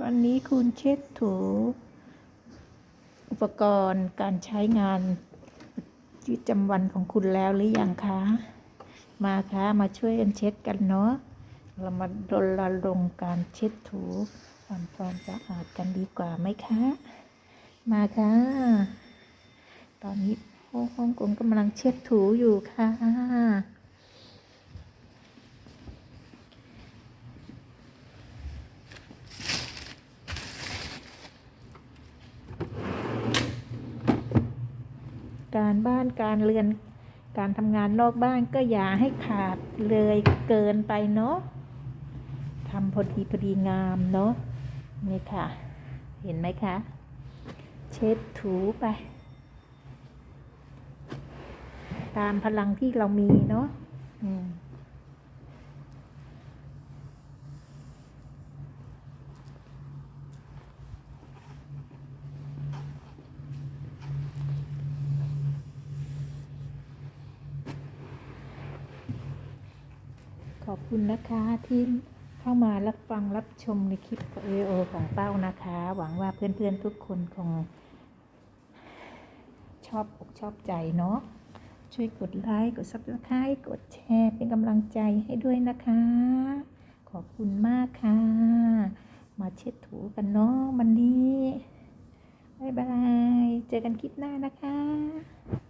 วันนี้คุณเช็ดถู อุปกรณ์การใช้งานชีวิตประจำวันของคุณแล้วหรือยังคะ มาคะมาช่วยกันเช็ดกันเนาะเรามารณรงค์การเช็ดถูทำความสะอาดกันดีกว่าไหมคะ มาค่ะ ตอนนี้พ่อฮ่องกงกำลังเช็ดถูอยู่ค่ะ การบ้านการเรือนการทำงานนอกบ้านก็อย่าให้ขาดเลยเกินไปเนาะทำพอดีพอดีงามเนาะนี่ค่ะ เห็นไหมคะ เช็ดถูไป ตามพลังที่เรามีเนาะอืม ขอบคุณนะคะที่เข้ามารับฟังรับชมในคลิปวิดีโอของเป้านะคะ หวังว่าเพื่อนๆทุกคนคง ชอบอกชอบใจเนาะช่วยกดไลค์กด subscribe กดแชร์เป็นกำลังใจให้ด้วยนะคะ ขอบคุณมากค่ะ มาเช็ดถูกันเนาะวันนี้ บ๊ายบาย เจอกันคลิปหน้านะคะ